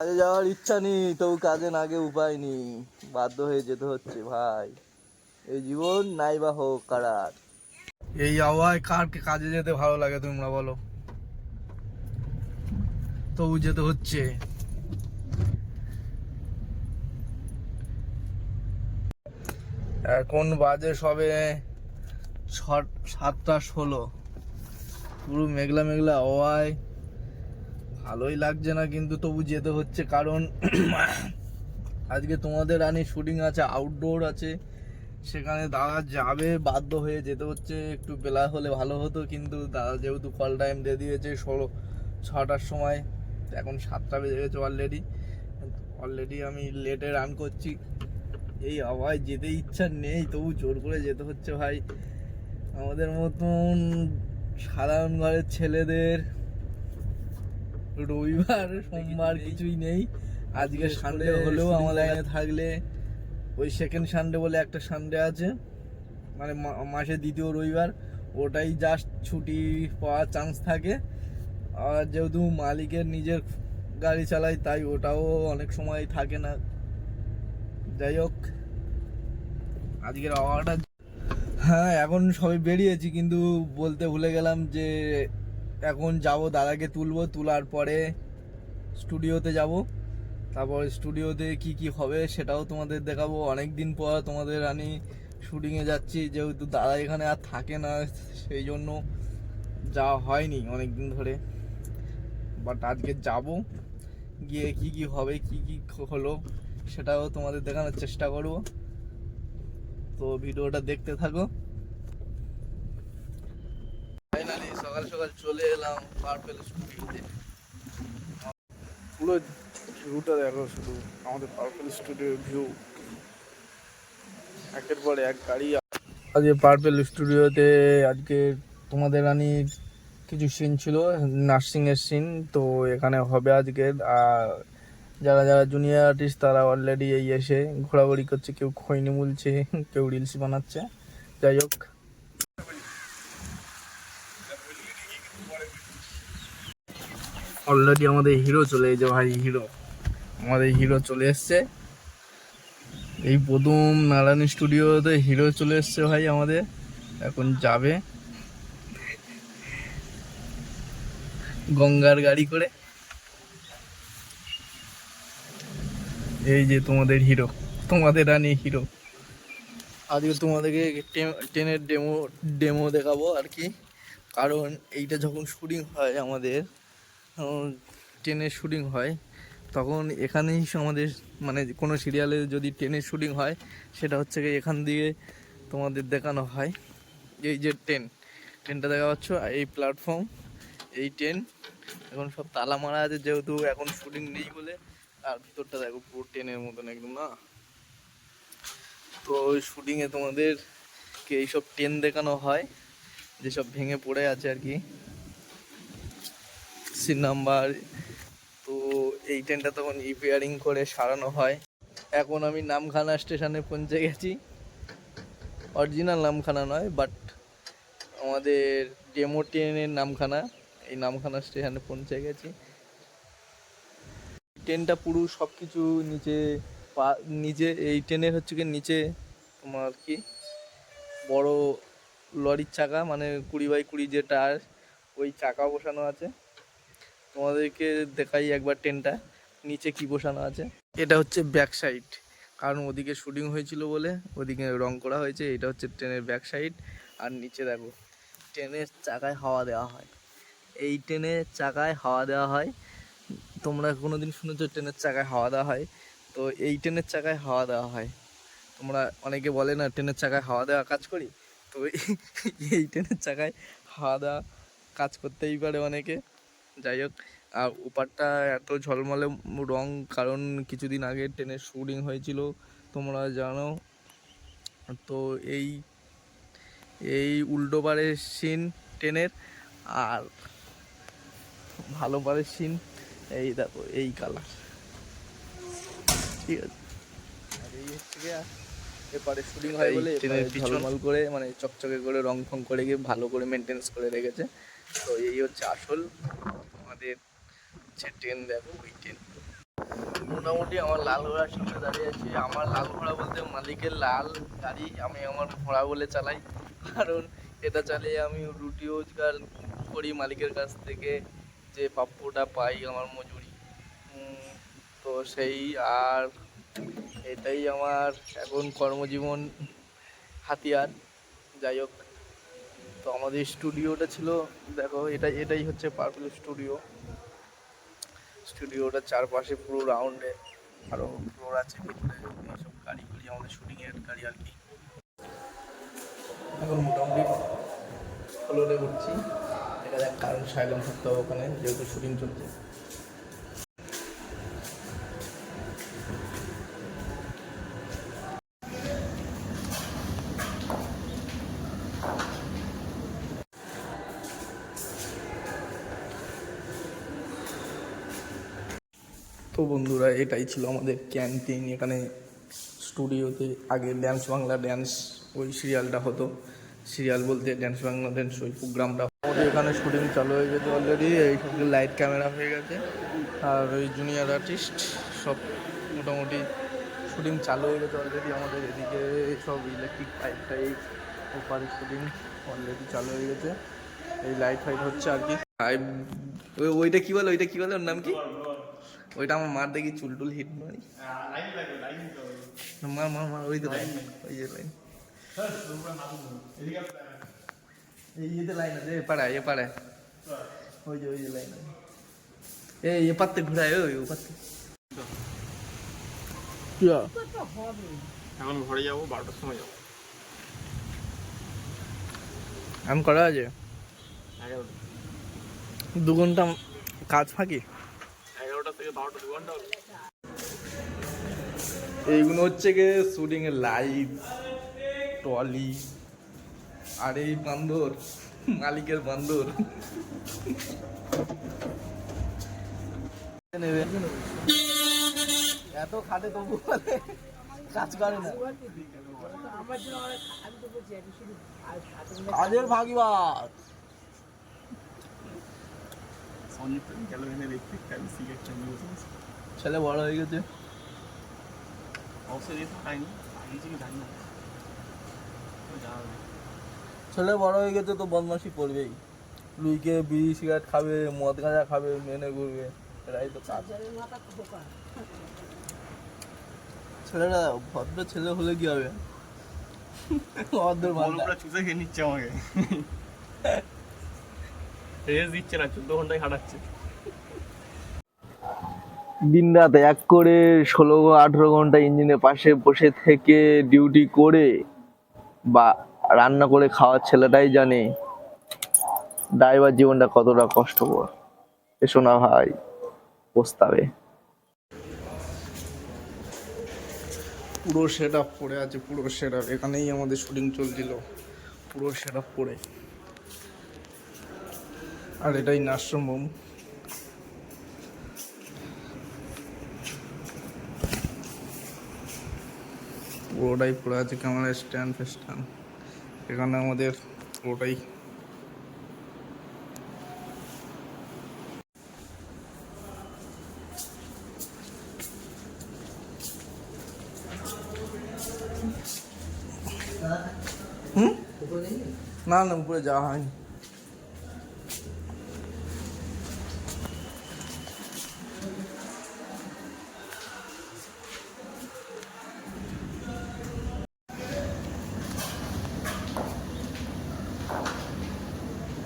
কাজে যাওয়ার ইচ্ছা নেই, তবু কাজে না গিয়ে উপায় নেই। বাধ্য হয়ে যেতে হচ্ছে ভাই। এই জীবন নাই বা হোক কারার। এই আবহাওয়ায় কার কাজে যেতে ভালো লাগে তোমরা বলো? তবু যেতে হচ্ছে। এখন বাজে সবে সাতটা ষোলো। পুরো মেঘলা মেঘলা হওয়ায় ভালোই লাগছে না কিন্তু তবু যেতে হচ্ছে, কারণ আজকে তোমাদের রানী শুটিং আছে আউটডোর আছে, সেখানে দাদা যাবে, বাধ্য হয়ে যেতে হচ্ছে, একটু বেলা হলে ভালো হতো, কিন্তু দাদা যেহেতু কল টাইম দিয়ে দিয়েছে, ষোলো, ছটার সময় এখন সাতটা বেজে গেছে অলরেডি অলরেডি আমি লেটে রান করছি, এই আওয়াজ যেতে ইচ্ছা নেই, তবু জোর করে যেতে হচ্ছে ভাই, আমাদের মতন সাধারণ ঘরের ছেলেদের রবিবার সোমবার কিছুই নেই। আজকে সানডে হলেও আমার লাইনে থাকলে ওই সেকেন্ড সানডে বলে একটা সানডে আছে। মানে মা- মাসের দ্বিতীয় রবিবার ওটাই জাস্ট ছুটি পাওয়ার চান্স থাকে। আর যেহেতু মালিকের নিজের গাড়ি চালাই তাই ওটাও অনেক সময় থাকে না। যাই হোক আজকের আবহাওয়াটা হ্যাঁ এখন সবাই বেরিয়েছি কিন্তু বলতে ভুলে গেলাম যে এখন যাব দাদাকে তুলবো, তোলার পরে স্টুডিওতে যাব। তারপর স্টুডিওতে কি কি হবে সেটাও তোমাদের দেখাবো। অনেক দিন পর তোমাদের আমি শুটিংয়ে যাচ্ছি, যেহেতু দাদা এখানে আর থাকে না, সেই জন্য যাওয়া হয়নি অনেক দিন ধরে। বাট আজকে যাব, গিয়ে কি কি হবে, কি কি হলো সেটাও তোমাদের দেখানোর চেষ্টা করব। তো ভিডিওটা দেখতে থাকো। সকাল সকাল চলে এলাম পার্পেল স্টুডিওতে পুরো ভিউটা দেখো শুধু আমাদের পার্পল স্টুডিওর ভিউ। একের পর এক গাড়ি আজকে পার্পেল স্টুডিওতে আজকে তোমাদের রানী কিছু সিন ছিল নার্সিং এর সিন তো এখানে হবে আজকে। আর যারা যারা জুনিয়র আর্টিস্ট তারা অলরেডি এই এসে ঘোরাঘুরি করছে কেউ খৈনি মুলছে কেউ রিলস বানাচ্ছে। যাই হোক। অলরেডি আমাদের হিরো চলে যে ভাই হিরো আমাদের হিরো চলে এসছে। এই প্রথম নারায়ণ স্টুডিওতে হিরো চলে এসছে ভাই আমাদের। এখন যাবে। গঙ্গার গাড়ি করে। এই যে তোমাদের হিরো তোমাদের রানী হিরো আজকে তোমাদেরকে ট্রেনের ডেমো ডেমো দেখাবো আর কি। কারণ এইটা যখন শুটিং হয় আমাদের ট্রেনের শুটিং হয়, তখন এখানেই আমাদের মানে কোনো সিরিয়ালে যদি ট্রেনের শুটিং হয়, সেটা হচ্ছে গিয়ে এখান দিয়ে তোমাদের দেখানো হয়। এই যে ট্রেন, ট্রেনটা দেখা পাচ্ছ? এই প্ল্যাটফর্ম এই ট্রেন, এখন সব তালা মারা আছে যেহেতু এখন শুটিং নেই বলে। আর ভিতরটা দেখো পুরো ট্রেনের মতন একদম, না? তো ওই শুটিংয়ে তোমাদেরকে এইসব ট্রেন দেখানো হয়, যেসব ভেঙে পড়ে আছে আর কি। Scene number. তো এই ট্রেনটা তখন রিপেয়ারিং করে সারানো হয়। এখন আমি নামখানা স্টেশনে পৌঁছে গেছি। অরিজিনাল নামখানা নয় বাট আমাদের ডেমো ট্রেনের নামখানা। এই নামখানা স্টেশনে পৌঁছে গেছি। ট্রেনটা পুরো সব কিছু নিচে পা, নিচে, এই ট্রেনের হচ্ছে কি নিচে তোমার কি? বড় লরির চাকা মানে কুড়ি বাই কুড়ি যে টায়ার, ওই চাকা বসানো আছে। তোমাদেরকে দেখাই একবার ট্রেনটা, নিচে কি বসানো আছে। এটা হচ্ছে ব্যাক সাইড, কারণ ওদিকে শুটিং হয়েছিল বলে ওদিকে রং করা হয়েছে, এটা হচ্ছে ট্রেনের ব্যাক সাইড। আর নিচে দেখো, ট্রেনের চাকায় হাওয়া দেওয়া হয়। এই ট্রেনের চাকায় হাওয়া দেওয়া হয়, তোমরা কোনো দিন শুনেছো ট্রেনের চাকায় হাওয়া দেওয়া হয়? তো এই ট্রেনের চাকায় হাওয়া দেওয়া হয়। তোমরা অনেকে বলে না, ট্রেনের চাকায় হাওয়া দেওয়া কাজ করি? তো এই- এই ট্রেনের চাকায় হাওয়া দেওয়া কাজ করতেই পারে অনেকে। যাই হোক আর ওপারটা এত ঝলমলে রং কারণ কিছুদিন আগে ট্রেনের শুটিং হয়েছিল তোমরা জানো। তো এই এই উল্টো পারের সিন ট্রেনের আর ভালো পারের সিন এই দেখো এই কালার। ঠিক আছে। আর এই হচ্ছে এপারে শুটিং হয় বলে ঝলমল করে মানে চকচকে করে রং ফং করে গিয়ে ভালো করে মেনটেন্স করে রেখেছে। তো এই হচ্ছে আসল আমাদের যে ট্রেন দেখো, ওই ট্রেন মোটামুটি আমার লাল ঘোড়ার সামনে দাঁড়িয়ে আছি। আমার লাল ঘোড়া বলতে মালিকের লাল গাড়ি, আমি আমার ঘোড়া বলে চালাই। কারণ এটা চালিয়ে আমি রুটি রোজগার করি মালিকের কাছ থেকে, যে প্রাপ্যটা পাই আমার মজুরি। তো সেই আর এটাই আমার এখন কর্মজীবন হাতিয়ার। যাই হোক তো আমাদের স্টুডিওটা ছিল, দেখো এটা, এটাই হচ্ছে পার্পল স্টুডিও স্টুডিওটার চারপাশে পুরো রাউন্ডে আরও ফ্লোর আছে, ভিতরে এইসব গাড়িগুলি, আমাদের শুটিংয়ের গাড়ি আর কি। এখন মোটামুটি ফ্লোরে উঠছি। এটা দেখ কারণ সাইলেন্ট থাকতে হবে ওখানে, যেহেতু শুটিং চলছে। তো বন্ধুরা, এটাই ছিল আমাদের ক্যান্টিন। এখানে স্টুডিওতে আগে ড্যান্স বাংলা ড্যান্স ওই সিরিয়ালটা হতো। সিরিয়াল বলতে ড্যান্স বাংলা ড্যান্স ওই প্রোগ্রামটা আমাদের এখানে শুটিং চালু হয়ে গেছে অলরেডি এই লাইট ক্যামেরা হয়ে গেছে। আর ওই জুনিয়র আর্টিস্ট সব মোটামুটি শুটিং চালু হয়ে গেছে অলরেডি আমাদের এদিকে। সব ইলেকট্রিক পাইপ টাইপ ওপারে শুটিং অলরেডি চালু হয়ে গেছে। এই লাইট ফাইট হচ্ছে আর কি। ওইটা কি বলে? ওইটা কি বলে? ওর নাম কি? ওইটা আমার মার দেখি চুল টুল হিট মারি। মার মার মার ওই তো লাইন ওই যে লাইন এই ইয়েতে লাইন আছে এ পাড়ায় এ পাড়ায়। ওই যে ওই যে লাইন আছে। এই এ পাত্তে ঘুরায় ওই ও পাত্তে এখন ঘরে যাব বারোটার সময় যাব। আমি করা আছে? দু ঘণ্টা কাজ ফাঁকি? থেকে বারোটা দু ঘণ্টা এইগুলো হচ্ছে গিয়ে শুটিং এর লাইট টলি আর এই বান্দর মালিকের বান্দর। নেবে এত খাটে তবু কাজ করে না। কাজের ভাগিবাদ সঞ্জীব গেল দেখতে আমি সিগারেট চালিয়ে বসে ছেলে বড় হয়ে গেছে। অবশ্যই জানি না। ছেলে বড় হয়ে গেছে তো বদমাশি করবেই। লুইকে বিড়ি সিগারেট খাবে মদ গাঁজা খাবে মেনে ঘুরবে এটাই তো কাজ। ছেলেরা ভদ্র ছেলে হলে কি হবে? ভদ্র পুরো চুষে খেয়ে নিচ্ছে আমাকে। রেস দিচ্ছে না চোদ্দ ঘন্টায় খাটাচ্ছে দিন রাত এক করে ষোলো আঠেরো ঘণ্টা ইঞ্জিনের পাশে বসে থেকে ডিউটি করে বা রান্না করে খাওয়ার ছেলেটাই জানে ড্রাইভার জীবনটা কতটা কষ্টকর। এসো না ভাই প্রস্তাবে। পুরো সেট আপ পড়ে আছে পুরো সেট আপ এখানেই আমাদের শুটিং চলছিল। পুরো সেট আপ পড়ে আর এটাই নার্সিং হোম পুরোটাই পড়ে আছে ক্যামেরা স্ট্যান্ড ফেস্ট্যান্ড এখানে আমাদের পুরোটাই না না, উপরে যাওয়া হয়নি।